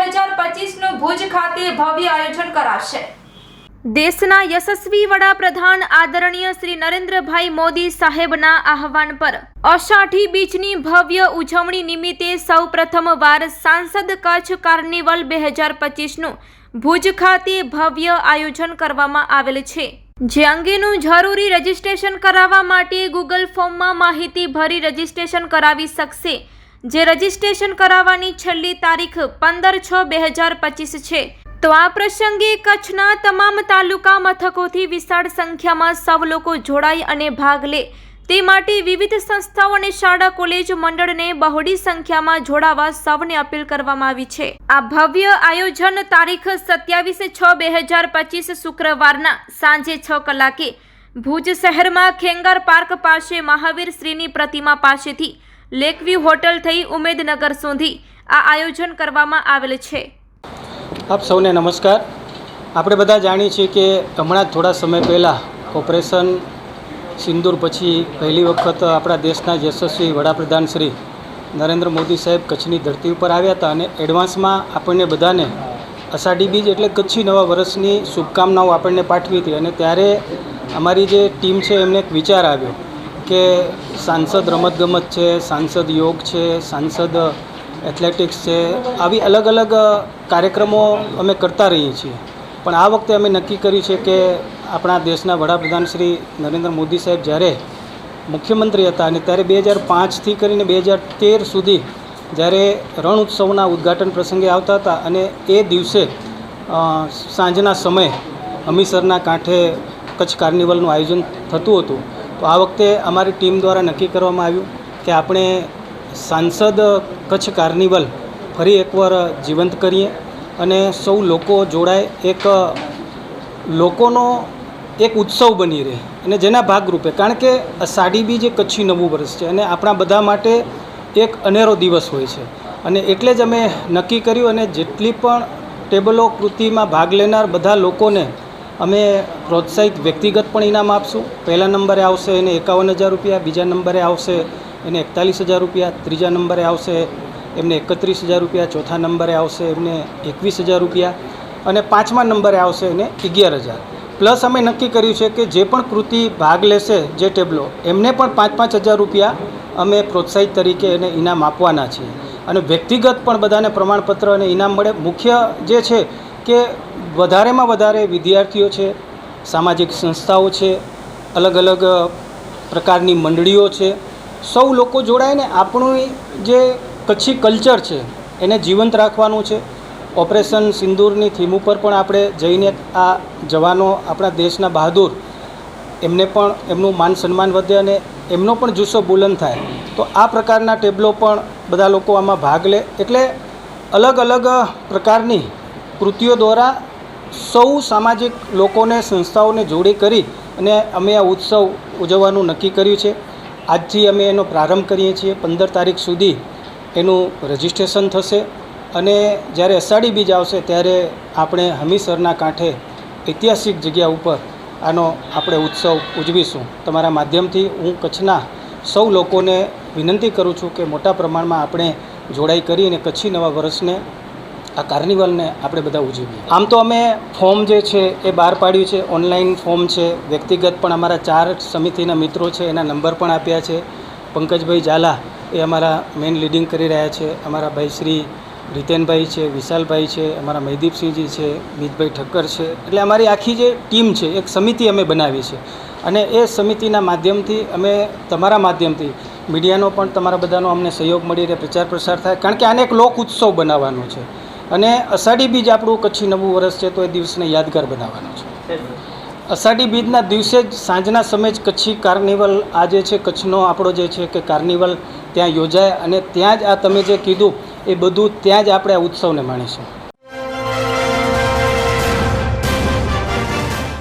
હજાર પચીસનું ભુજ ખાતે ભવ્ય આયોજન કરાશે. દેશના યશસ્વી વડાપ્રધાન આદરણીય શ્રી નરેન્દ્રભાઈ મોદી સાહેબના આહવાન પર અષાઢી બીજની ભવ્ય ઉજવણી નિમિત્તે સૌ પ્રથમવાર સાંસદ કચ્છ કાર્નિવલ બે હજાર પચીસનું ભુજ ખાતે ભવ્ય આયોજન કરવામાં આવેલ છે. જે અંગેનું જરૂરી રજીસ્ટ્રેશન કરાવવા માટે ગૂગલ ફોર્મમાં માહિતી ભરી રજીસ્ટ્રેશન કરાવી શકશે. જે રજીસ્ટ્રેશન કરાવવાની છેલ્લી તારીખ પંદર છ બે હજાર પચીસ છે. તો આ પ્રસંગે કચ્છના તમામ તાલુકા મથકોથી વિશાળ સંખ્યામાં સૌ લોકો જોડાય અને ભાગ લે. તે માટે વિવિધ સંસ્થાઓ અને શાળા કોલેજ મંડળને બહોળી સંખ્યામાં જોડાવા સૌને અપીલ કરવામાં આવી છે. આ ભવ્ય આયોજન તારીખ સત્યાવીસ છ બે હજાર પચીસ શુક્રવારના સાંજે છ કલાકે ભુજ શહેરમાં ખેંગાર પાર્ક પાસે મહાવીર શ્રીની પ્રતિમા પાસેથી લેકવ્યુ હોટલ થઈ ઉમેદનગર સુધી આ આયોજન કરવામાં આવેલ છે. આપ સૌને નમસ્કાર. આપણે બધા જાણીએ છીએ કે હમણાં થોડા સમય પહેલાં ઓપરેશન સિંદૂર પછી પહેલી વખત આપણા દેશના યશસ્વી વડાપ્રધાન શ્રી નરેન્દ્ર મોદી સાહેબ કચ્છની ધરતી ઉપર આવ્યા હતા અને એડવાન્સમાં આપણને બધાને અષાઢી બીજ એટલે કચ્છી નવા વર્ષની શુભકામનાઓ આપણને પાઠવી હતી અને ત્યારે અમારી જે ટીમ છે એમને એક વિચાર આવ્યો. કે સાંસદ રમતગમત છે, સાંસદ યોગ છે, સાંસદ એથ્લેટિક્સ છે, આવી અલગ અલગ કાર્યક્રમો અમે કરતા રહીએ છીએ. પણ આ વખતે અમે નક્કી કર્યું છે કે આપણા દેશના વડાપ્રધાન શ્રી નરેન્દ્ર મોદી સાહેબ જ્યારે મુખ્યમંત્રી હતા અને ત્યારે બે હજાર પાંચથી કરીને બે હજાર તેર સુધી જ્યારે રણ ઉત્સવના ઉદ્ઘાટન પ્રસંગે આવતા હતા અને એ દિવસે સાંજના સમયે હમીસરના કાંઠે કચ્છ કાર્નિવલનું આયોજન થતું હતું. તો આ વખતે અમારી ટીમ દ્વારા નક્કી કરવામાં આવ્યું કે આપણે સાંસદ કચ્છ કાર્નિવલ ફરી એકવાર જીવંત કરીએ અને સૌ લોકો જોડાય, એક લોકોનો એક ઉત્સવ બની રહે અને જેના ભાગરૂપે, કારણ કે સાડી બીજ જે કચ્છી નવું વર્ષ છે અને આપણા બધા માટે એક અનેરો દિવસ હોય છે. અને એટલે જ અમે નક્કી કર્યું અને જેટલી પણ ટેબલો, કૃતિમાં ભાગ લેનાર બધા લોકોને અમે પ્રોત્સાહિત વ્યક્તિગત પણ ઇનામ આપશું. પહેલા નંબરે આવશે એને એકાવન હજાર રૂપિયા, બીજા નંબરે આવશે એને એકતાલીસ હજાર રૂપિયા, ત્રીજા નંબરે આવશે એમને એકત્રીસ હજાર રૂપિયા, ચોથા નંબરે આવશે એમને એકવીસ હજાર રૂપિયા અને પાંચમા નંબરે આવશે એને અગિયાર હજાર. પ્લસ અમે નક્કી કર્યું છે કે જે પણ કૃતિ ભાગ લેશે જે ટેબલો, એમને પણ પાંચ પાંચ હજાર રૂપિયા અમે પ્રોત્સાહિત તરીકે એને ઇનામ આપવાના છીએ. અને વ્યક્તિગત પણ બધાને પ્રમાણપત્ર અને ઇનામ મળે. મુખ્ય જે છે કે વધારેમાં વધારે વિદ્યાર્થીઓ છે, સામાજિક સંસ્થાઓ છે, અલગ અલગ પ્રકારની મંડળીઓ છે. સૌ લોકો જોડાઈને આપણું જે કચ્છી કલ્ચર છે, એને જીવંત રાખવાનું છે. ઓપરેશન સિંદૂરની થીમ ઉપર પણ આપણે જઈને આ જવાનો આપણા દેશના બહાદુર, એમને પણ એમનું માન સન્માન વધે અને એમનો પણ જુસ્સો બુલંદ થાય. તો આ પ્રકારના ટેબલો પણ બધા લોકો આમાં ભાગ લે. એટલે અલગ અલગ પ્રકારની કૃતિઓ દ્વારા સૌ સામાજિક લોકોને, સંસ્થાઓને જોડે કરી અને અમે આ ઉત્સવ ઉજવવાનું નક્કી કર્યું છે. આજથી અમે એનો પ્રારંભ કરીએ છીએ. પંદર તારીખ સુધી એનું રજિસ્ટ્રેશન થશે અને જ્યારે અષાઢી બીજ આવશે ત્યારે આપણે હમીસરના કાંઠે ઐતિહાસિક જગ્યા ઉપર આનો આપણે ઉત્સવ ઉજવીશું. તમારા માધ્યમથી હું કચ્છના સૌ લોકોને વિનંતી કરું છું કે મોટા પ્રમાણમાં આપણે જોડાઈ કરીને કચ્છી નવા વર્ષને આ કાર્નિવલને આપણે બધા ઉજવીએ. આમ તો અમે ફોર્મ જે છે એ બહાર પાડ્યું છે, ઓનલાઈન ફોર્મ છે, વ્યક્તિગત પણ અમારા ચાર સમિતિના મિત્રો છે, એના નંબર પણ આપ્યા છે. પંકજભાઈ ઝાલા એ અમારા મેઇન લીડિંગ કરી રહ્યા છે, અમારા ભાઈ શ્રી રીતેનભાઈ છે, વિશાલભાઈ છે, અમારા મહીદીપસિંહજી છે, મીતભાઈ ઠક્કર છે. એટલે અમારી આખી જે ટીમ છે, એક સમિતિ અમે બનાવી છે અને એ સમિતિના માધ્યમથી અમે, તમારા માધ્યમથી મીડિયાનો પણ તમારા બધાનો અમને સહયોગ મળી રહે પ્રચાર પ્રસાર થાય. કારણ કે આને એક લોક ઉત્સવ બનાવવાનો છે. અને અષાઢી બીજ આપણું કચ્છી નવું વર્ષ છે તો એ દિવસને યાદગાર બનાવવાનો છે. અષાઢી બીજના દિવસે જ સાંજના સમયે જ કચ્છી કાર્નિવલ આ જે છે, કચ્છનો આપણો જે છે કે કાર્નિવલ ત્યાં યોજાય અને ત્યાં જ આ તમે જે કીધું એ બધું ત્યાં જ આપણે આ ઉત્સવને માણીશું.